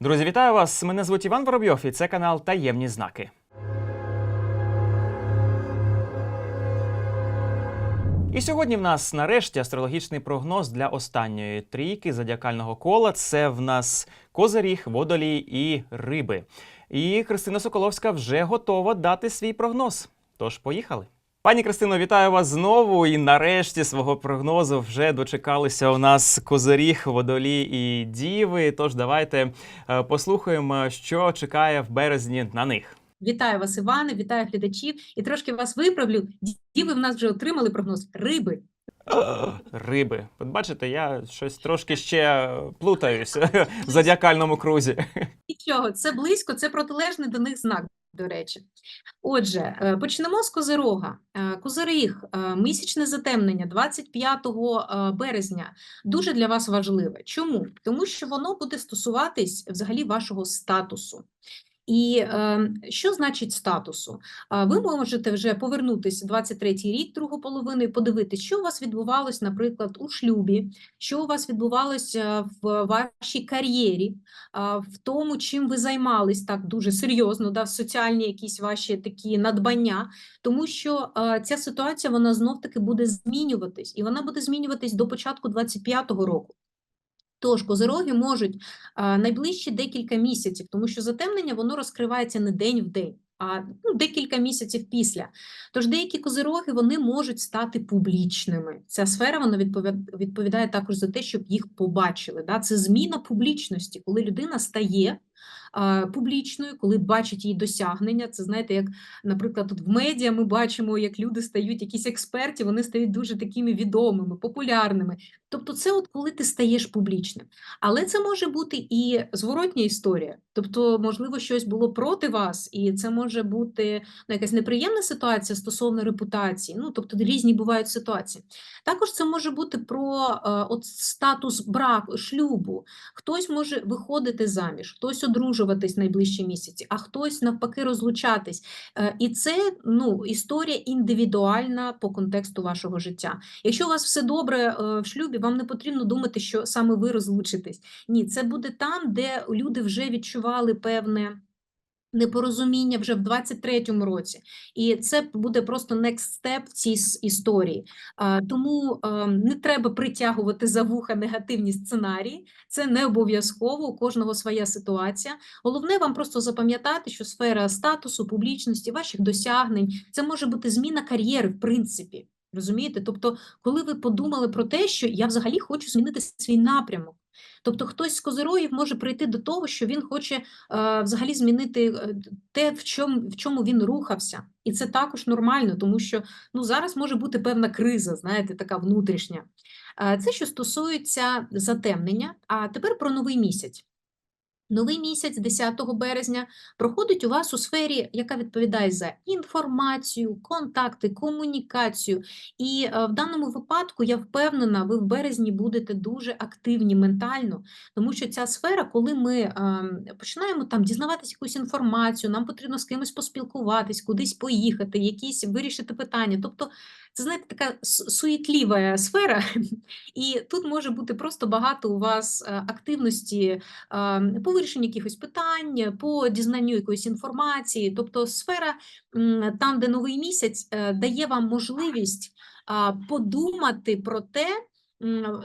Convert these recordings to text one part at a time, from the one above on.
Друзі, вітаю вас! Мене звуть Іван Воробйов, і це канал Таємні знаки. І сьогодні в нас нарешті астрологічний прогноз для останньої трійки зодіакального кола. Це в нас Козиріг, Водолій і Риби. І Христина Соколовська вже готова дати свій прогноз. Тож поїхали. Пані Кристино, вітаю вас знову. І нарешті свого прогнозу вже дочекалися у нас Козиріг, Водолій і Діви. Тож давайте е, послухаємо, що чекає в березні на них. Вітаю вас, Іване, вітаю глядачів. І трошки вас виправлю. Діви в нас вже отримали прогноз риби. Риби. От бачите, я щось трошки ще плутаюся в зодіакальному крузі. Нічого, це близько, це протилежний до них знак, до речі. Отже, е, почнемо з Козирога. Е, Козиріг, е, місячне затемнення 25 е, березня дуже для вас важливе. Чому? Тому що воно буде стосуватись взагалі вашого статусу. І е, що значить статусу? Ви можете вже повернутися 23-й рік, другу половину, і подивитися, що у вас відбувалось, наприклад, у шлюбі, що у вас відбувалося в вашій кар'єрі, в тому, чим ви займались так дуже серйозно, да, в соціальні якісь ваші такі надбання, тому що а, ця ситуація вона знов-таки буде змінюватись, і вона буде змінюватись до початку 25-го року. Тож козироги можуть найближчі декілька місяців, тому що затемнення воно розкривається не день в день, а ну, декілька місяців після. Тож деякі козироги вони можуть стати публічними. Ця сфера вона відповідає, також за те, щоб їх побачили. Да? Це зміна публічності, коли людина стає публічною, коли бачить її досягнення. Це знаєте, як, наприклад, тут в медіа ми бачимо, як люди стають, якісь експерти, вони стають дуже такими відомими, популярними. Тобто, це от коли ти стаєш публічним. Але це може бути і зворотня історія. Тобто, можливо, щось було проти вас, і це може бути ну, якась неприємна ситуація стосовно репутації. Ну, тобто різні бувають ситуації. Також це може бути про е, от статус браку, шлюбу. Хтось може виходити заміж, хтось одружуватись найближчі місяці, а хтось навпаки розлучатись. Е, і це ну, історія індивідуальна по контексту вашого життя. Якщо у вас все добре е, в шлюбі, вам не потрібно думати, що саме ви розлучитесь. Ні, це буде там, де люди вже відчували певне. Непорозуміння вже в 23-му році, і це буде просто next step в цій історії. Тому не треба притягувати за вуха негативні сценарії. Це не обов'язково, у кожного своя ситуація. Головне вам просто запам'ятати, що сфера статусу, публічності, ваших досягнень це може бути зміна кар'єри, в принципі. Розумієте? Тобто, коли ви подумали про те, що я взагалі хочу змінити свій напрямок. Тобто хтось з козирогів може прийти до того, що він хоче е, взагалі змінити е, те, в чому, в чому він рухався. І це також нормально, тому що ну, зараз може бути певна криза, знаєте, така внутрішня. Е, Це що стосується затемнення. А тепер про новий місяць. Новий місяць, 10 березня, проходить у вас у сфері, яка відповідає за інформацію, контакти, комунікацію. І е, в даному випадку я впевнена, ви в березні будете дуже активні ментально, тому що ця сфера, коли ми е, починаємо там дізнаватися якусь інформацію, нам потрібно з кимось поспілкуватись, кудись поїхати, якісь вирішити питання. Тобто, це знаєте, така с- суєтліва сфера, і тут може бути просто багато у вас е, активності по вирішенню якихось питань, по дізнанню якоїсь інформації. Тобто сфера, там, де новий місяць, е, дає вам можливість подумати про те,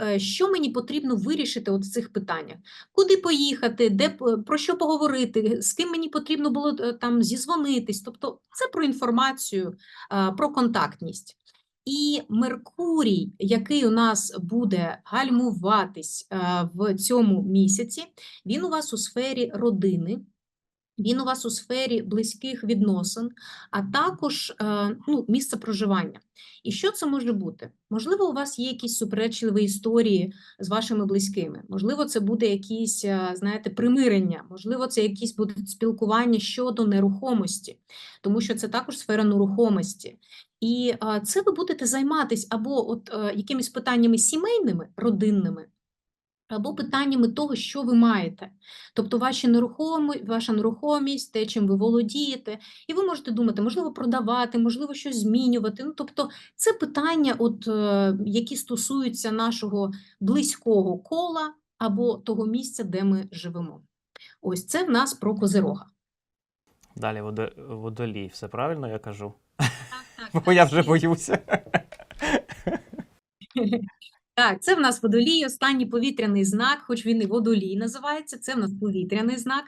е, що мені потрібно вирішити от в цих питаннях. Куди поїхати, де, про що поговорити, з ким мені потрібно було е, там зізвонитись. Тобто це про інформацію, про контактність. І Меркурій, який у нас буде гальмуватись е, в цьому місяці, він у вас у сфері родини, він у вас у сфері близьких відносин, а також е, ну, місце проживання. І що це може бути? Можливо, у вас є якісь суперечливі історії з вашими близькими, можливо, це буде якісь, е, знаєте, примирення, можливо, це якісь будуть спілкування щодо нерухомості, тому що це також сфера нерухомості. І е, це ви будете займатися або от якимись питаннями сімейними, родинними, або питаннями того, що ви маєте. Тобто ваші нерухомі, ваша нерухомість, те, чим ви володієте, і ви можете думати, можливо, продавати, можливо, щось змінювати. Ну, тобто, це питання, от, е, які стосуються нашого близького кола або того місця, де ми живемо. Ось це в нас про Козирога. Далі водо- водолій. Все правильно я кажу? Так, так, Бо я вже боюся. Так, це в нас водолій, останній повітряний знак, хоч він і водолій називається, це в нас повітряний знак.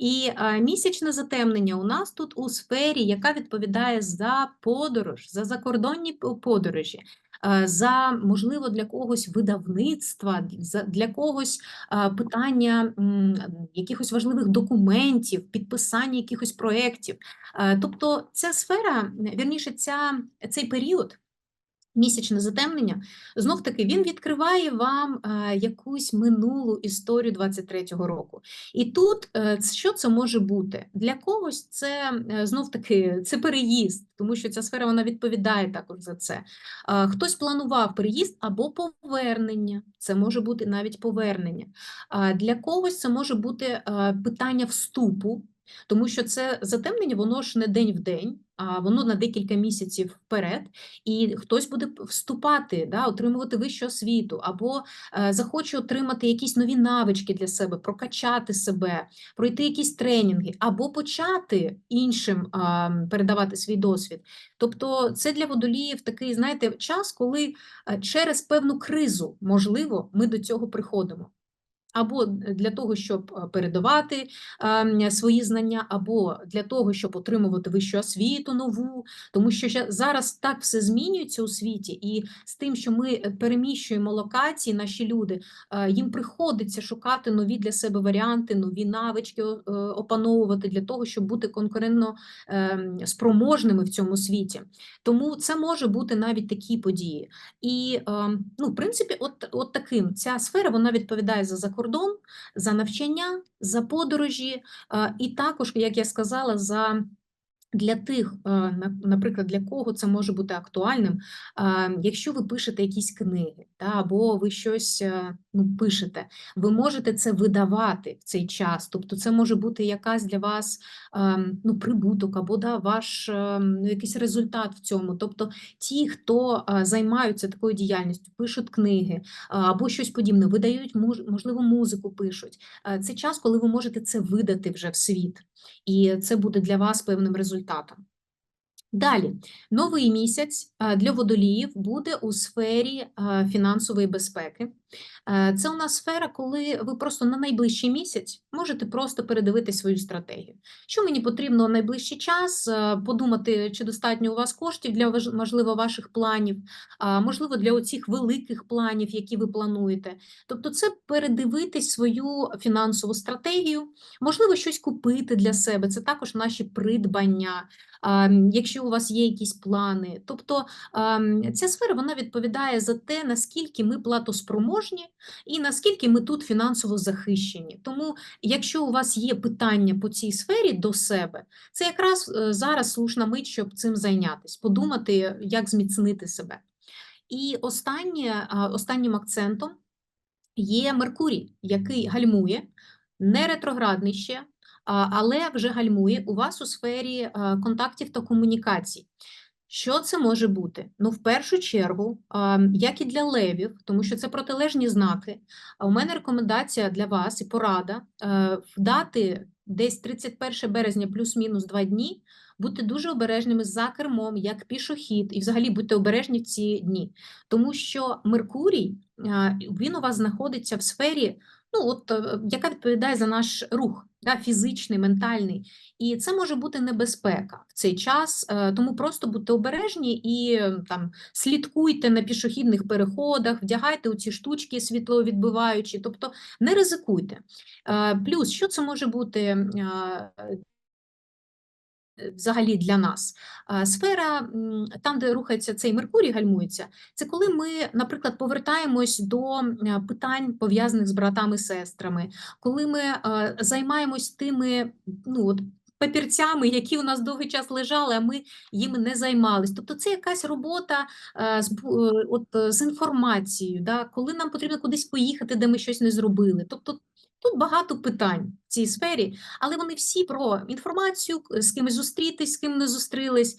І е, місячне затемнення у нас тут у сфері, яка відповідає за подорож, за закордонні подорожі, е, за, можливо, для когось видавництва, за- для когось е, питання м, якихось важливих документів, підписання якихось проєктів. Е, Тобто ця сфера, вірніше, ця, цей період місячне затемнення, знов таки він відкриває вам е, якусь минулу історію 23-го року. І тут е, що це може бути? Для когось це е, знов таки це переїзд, тому що ця сфера вона відповідає також за це. Хтось планував переїзд або повернення. Це може бути навіть повернення. Для когось це може бути питання вступу. Тому що це затемнення, воно ж не день в день, воно на декілька місяців вперед і хтось буде вступати, да, отримувати вищу освіту, або е, захоче отримати якісь нові навички для себе, прокачати себе, пройти якісь тренінги, або почати іншим передавати свій досвід. Тобто це для водоліїв такий, знаєте, час, коли е, через певну кризу, можливо, ми до цього приходимо. Або для того, щоб е, передавати ем, свої знання, або для того, щоб отримувати вищу освіту нову, тому що зараз так все змінюється у світі, і з тим, що ми е, переміщуємо локації, наші люди, е, їм приходиться шукати нові для себе варіанти, нові навички опановувати для того, щоб бути конкурентно ем, спроможними в цьому світі. Тому це може бути навіть такі події. І ем, ну, в принципі, от, от таким ця сфера вона відповідає за закордон, за навчання, за подорожі, е, і також, як я сказала, за для тих, е, наприклад, для кого це може бути актуальним, е, якщо ви пишете якісь книги, та, або ви щось е, ну, пишете, ви можете це видавати в цей час. Тобто це може бути якась для вас ну, прибуток або да, ваш ну, якийсь результат в цьому. Тобто ті, хто займаються такою діяльністю, пишуть книги або щось подібне, видають, можливо, музику пишуть. Це час, коли ви можете це видати вже в світ, і це буде для вас певним результатом. Далі, новий місяць е, для водоліїв буде у сфері е, фінансової безпеки. Е, Це у нас сфера, коли ви просто на найближчий місяць можете просто передивити свою стратегію. Що мені потрібно в найближчий час, е, подумати, чи достатньо у вас коштів для можливо ваших планів, можливо, для оцих великих планів, які ви плануєте. Тобто, це передивитись свою фінансову стратегію, можливо, щось купити для себе. Це також наші придбання, якщо у вас є якісь плани. Тобто ця сфера вона відповідає за те, наскільки ми платоспроможні і наскільки ми тут фінансово захищені. Тому, якщо у вас є питання по цій сфері до себе, це якраз е, зараз слушна мить, щоб цим зайнятися, подумати, як зміцнити себе. І останнє, останнім акцентом є Меркурій, який гальмує, не ретроградний ще, але вже гальмує у вас у сфері контактів та комунікацій. Що це може бути? Ну, в першу чергу, як і для левів, тому що це протилежні знаки. А у мене рекомендація для вас і порада е, вдати десь 31 березня плюс-мінус два дні, бути дуже обережними за кермом, як пішохід, і взагалі будьте обережні в ці дні. Тому що Меркурій, він у вас знаходиться в сфері, ну, от, е, яка відповідає за наш рух, да, фізичний, ментальний. І це може бути небезпека в цей час, е, тому просто будьте обережні і там слідкуйте на пішохідних переходах, вдягайте у ці штучки світловідбиваючі, тобто не ризикуйте. Е, Плюс, що це може бути е, взагалі для нас? Е, Сфера, там, де рухається цей Меркурій, гальмується, це коли ми, наприклад, повертаємось до е, питань, пов'язаних з братами-сестрами, коли ми е, займаємось тими, ну от. Папірцями, які у нас довгий час лежали, а ми їми не займались. Тобто це якась робота е, з, е, от, е, з інформацією, да? коли нам потрібно кудись поїхати, де ми щось не зробили. Тобто Тут багато питань в цій сфері, але вони всі про інформацію, з кимось зустрітись, з ким не зустрілись,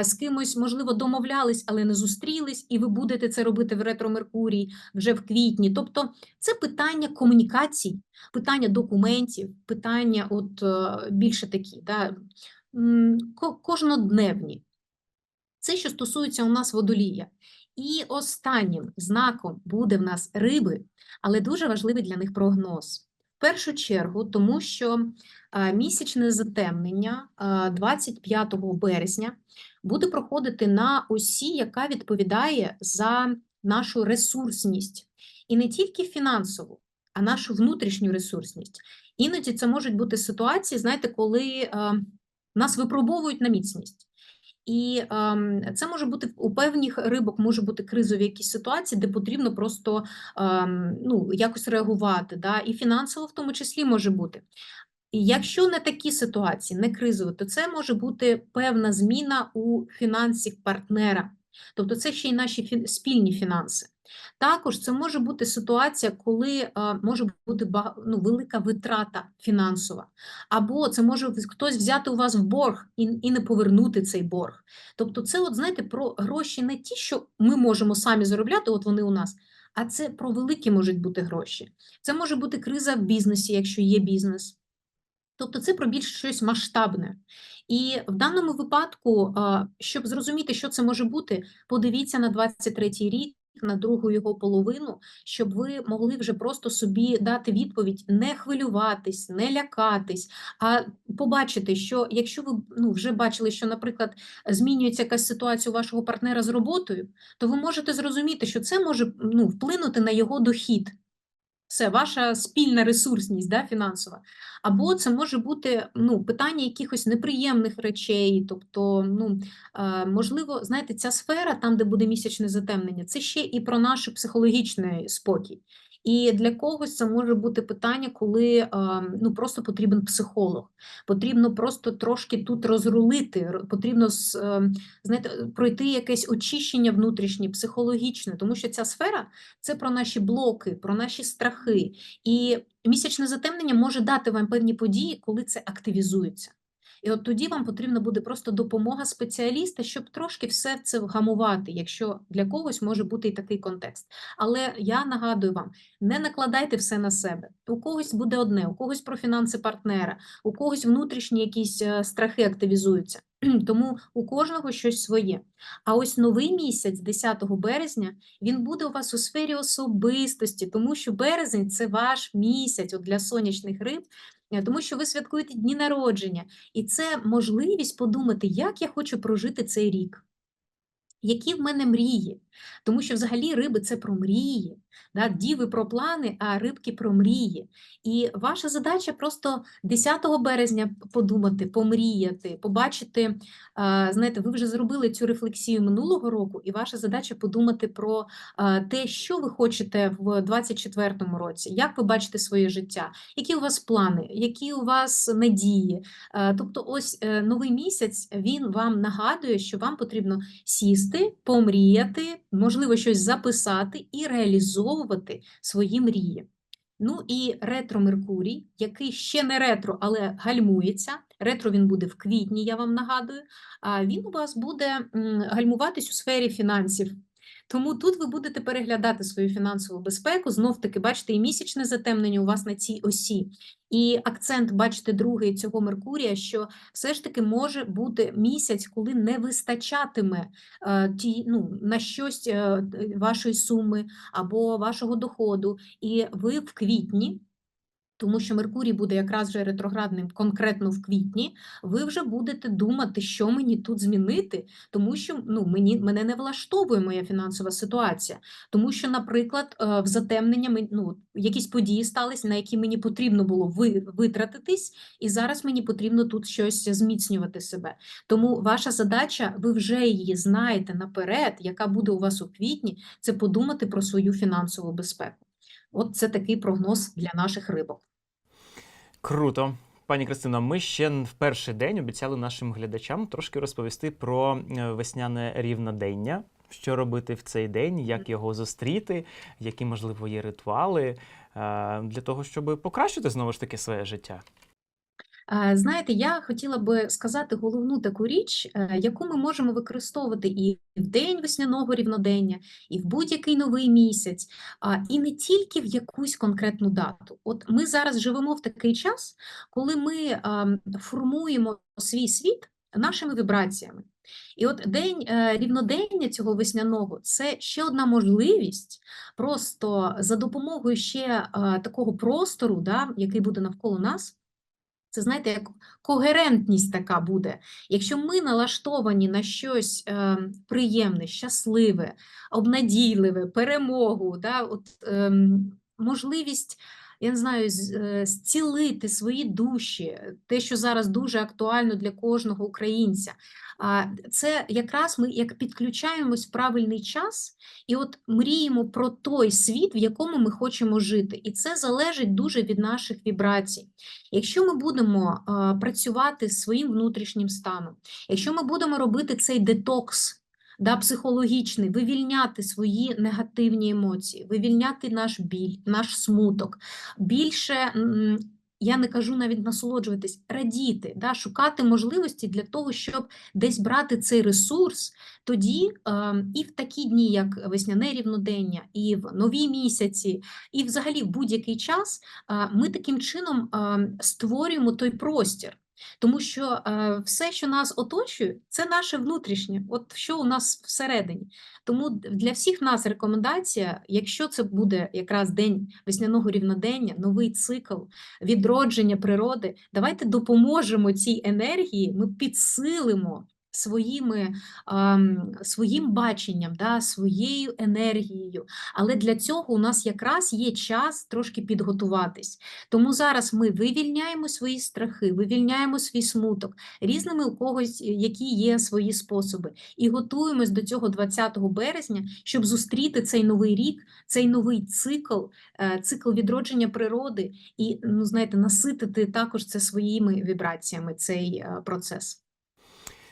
з кимось, можливо, домовлялись, але не зустрілись, і ви будете це робити в ретро Меркурій вже в квітні. Тобто це питання комунікацій, питання документів, питання от е, більше такі, да, кожнодневні. Це що стосується у нас водолія. І останнім знаком буде в нас риби, але дуже важливий для них прогноз. Першу чергу, тому що е, місячне затемнення е, 25 березня буде проходити на осі, яка відповідає за нашу ресурсність. І не тільки фінансову, а нашу внутрішню ресурсність. Іноді це можуть бути ситуації, знаєте, коли е, нас випробовують на міцність. І е, це може бути у певних рибок, може бути кризові якісь ситуації, де потрібно просто е, ну, якось реагувати, да? і фінансово в тому числі може бути. Якщо не такі ситуації, не кризові, то це може бути певна зміна у фінансів партнера. Тобто це ще й наші спільні фінанси. Також це може бути ситуація, коли е, може бути ну, велика витрата фінансова, або це може хтось взяти у вас в борг і, і не повернути цей борг. Тобто, це, от знаєте, про гроші не ті, що ми можемо самі заробляти, от вони у нас, а це про великі можуть бути гроші. Це може бути криза в бізнесі, якщо є бізнес. Тобто це про більш щось масштабне. І в даному випадку, щоб зрозуміти, що це може бути, подивіться на 23-й рік, на другу його половину, щоб ви могли вже просто собі дати відповідь, не хвилюватись, не лякатись, а побачити, що якщо ви ну, вже бачили, що, наприклад, змінюється якась ситуація у вашого партнера з роботою, то ви можете зрозуміти, що це може ну, вплинути на його дохід. Все, ваша спільна ресурсність да, фінансова. Або це може бути ну, питання якихось неприємних речей. Тобто, ну, е, можливо, знаєте, ця сфера, там, де буде місячне затемнення, це ще і про наш психологічний спокій. І для когось це може бути питання, коли ну, просто потрібен психолог. Потрібно просто трошки тут розрулити, потрібно з, е, знаєте, пройти якесь очищення внутрішнє, психологічне, тому що ця сфера це про наші блоки, про наші страхи. І місячне затемнення може дати вам певні події, коли це активізується. І от тоді вам потрібна буде просто допомога спеціаліста, щоб трошки все це вгамувати, якщо для когось може бути і такий контекст. Але я нагадую вам, не накладайте все на себе. У когось буде одне, у когось про фінанси партнера, у когось внутрішні якісь е, страхи активізуються. Тому у кожного щось своє. А ось новий місяць, 10 березня, він буде у вас у сфері особистості, тому що березень це ваш місяць от для сонячних риб, тому що ви святкуєте дні народження, і це можливість подумати, як я хочу прожити цей рік. Які в мене мрії? Тому що взагалі риби це про мрії, да? діви про плани, а рибки про мрії. І ваша задача просто 10 березня подумати, помріяти, побачити. Знаєте, ви вже зробили цю рефлексію минулого року, і ваша задача подумати про те, що ви хочете в 24-му році, як ви бачите своє життя, які у вас плани, які у вас надії. Тобто, ось е, новий місяць він вам нагадує, що вам потрібно сісти, помріяти, можливо, щось записати і реалізовувати свої мрії. Ну і ретро Меркурій, який ще не ретро, але гальмується. Ретро він буде в квітні, я вам нагадую. А він у вас буде гальмуватись у сфері фінансів. Тому тут ви будете переглядати свою фінансову безпеку. Знов таки, бачите, і місячне затемнення у вас на цій осі. І акцент, бачите, другий цього Меркурія, що все ж таки може бути місяць, коли не вистачатиме е, ті, ну, на щось е, вашої суми або вашого доходу. І ви в квітні, тому що Меркурій буде якраз вже ретроградним конкретно в квітні, ви вже будете думати, що мені тут змінити, тому що ну, мені, мене не влаштовує моя фінансова ситуація. Тому що, наприклад, е, в затемнення ну, якісь події сталися, на які мені потрібно було витратитись, і зараз мені потрібно тут щось зміцнювати себе. Тому ваша задача, ви вже її знаєте наперед, яка буде у вас у квітні, це подумати про свою фінансову безпеку. От це такий прогноз для наших рибок. Круто. Пані Кристина, ми ще в перший день обіцяли нашим глядачам трошки розповісти про е, весняне рівнодення. що робити в цей день, як його зустріти, які, можливо, є ритуали е, для того, щоб покращити знову ж таки своє життя. Е, Знаєте, я хотіла би сказати головну таку річ, е, яку ми можемо використовувати і в день весняного рівнодення, і в будь-який новий місяць, і не тільки в якусь конкретну дату. От ми зараз живемо в такий час, коли ми формуємо свій світ нашими вібраціями. І от день е, рівнодення цього весняного це ще одна можливість просто за допомогою ще такого простору, да, який буде навколо нас. Це знаєте, як когерентність така буде. Якщо ми налаштовані на щось е, приємне, щасливе, обнадійливе, перемогу, да, от, е, можливість, я не знаю, е, зцілити свої душі, те, що зараз дуже актуально для кожного українця. А, Це якраз ми як підключаємось в правильний час і от мріємо про той світ, в якому ми хочемо жити. І це залежить дуже від наших вібрацій. Якщо ми будемо працювати своїм внутрішнім станом, якщо ми будемо робити цей детокс да, психологічний, вивільняти свої негативні емоції, вивільняти наш біль, наш смуток, більше. Я не кажу навіть насолоджуватись, радіти, да, шукати можливості для того, щоб десь брати цей ресурс, тоді е, і в такі дні, як весняне рівнодення, і в нові місяці, і взагалі в будь-який час а, ми таким чином а, створюємо той простір. Тому що е, все, що нас оточує, це наше внутрішнє, от що у нас всередині. Тому для всіх нас рекомендація, якщо це буде якраз день весняного рівнодення, новий цикл, відродження природи, давайте допоможемо цій енергії, ми підсилимо своїми, ам, своїм баченням, да, своєю енергією. Але для цього у нас якраз є час трошки підготуватись. Тому зараз ми вивільняємо свої страхи, вивільняємо свій смуток різними у когось, е, які є свої способи, і готуємось до цього 20 березня, щоб зустріти цей новий рік, цей новий цикл, е, цикл відродження природи, і ну знаєте, наситити також це своїми вібраціями, цей е, процес.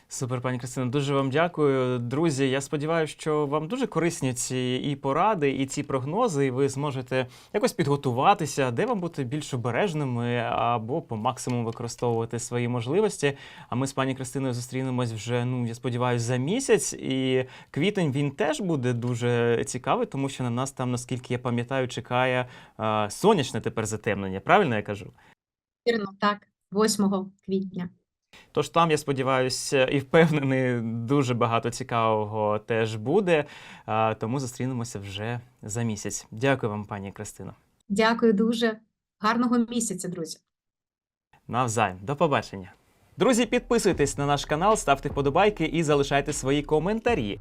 Супер, пані Кристино, дуже вам дякую. Друзі, я сподіваюся, що вам дуже корисні ці і поради, і ці прогнози, і ви зможете якось підготуватися, де вам бути більш обережними або по максимуму використовувати свої можливості. А ми з пані Кристиною зустрінемось вже, ну я сподіваюся, за місяць. І квітень він теж буде дуже цікавий, тому що на нас там, наскільки я пам'ятаю, чекає сонячне тепер затемнення. Правильно я кажу? Вірно, так, 8 квітня. Тож там, я сподіваюся, і впевнений, дуже багато цікавого теж буде. Тому зустрінемося вже за місяць. Дякую вам, пані Кристина. Дякую дуже. Гарного місяця, друзі. Навзаєм. До побачення. Друзі, підписуйтесь на наш канал, ставте вподобайки і залишайте свої коментарі.